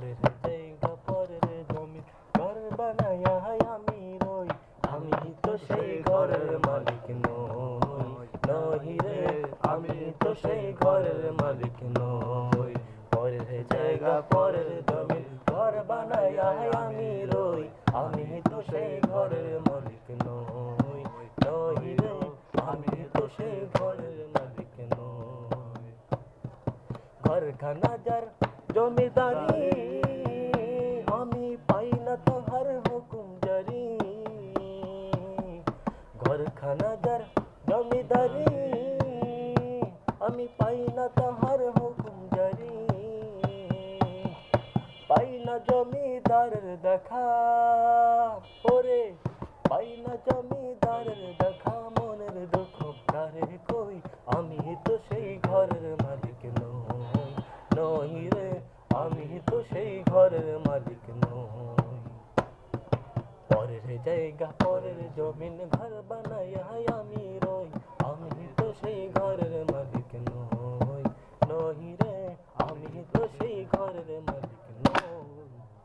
পরের জায়গা পরের জমি, ঘর বানায়া আমি রই। আমি তো সেই ঘরের মালিক নই, নহি রে, আমি তো সেই ঘরের মালিক নই। পরের জায়গা, পরের জমি, ঘর বানায়া আমি রই। আমি তো সেই ঘরের মালিক নই, নহি রে, আমি তো সেই ঘরের মালিক নই। ঘরখানা যার জমিদারি ঘরখানা যার জমিদারি আমি পাই না তাহার হুকুম জারি। পাই না জমিদারের দেখা, ওরে পাই না জমিদারের দেখা, মনের দুঃখ কারে কই? আমি তো সেই ঘরের মালিক নই নই রে, আমি তো সেই ঘরের মালিক নই। পরের জায়গা পরের জমিন ঘর বানাই আমি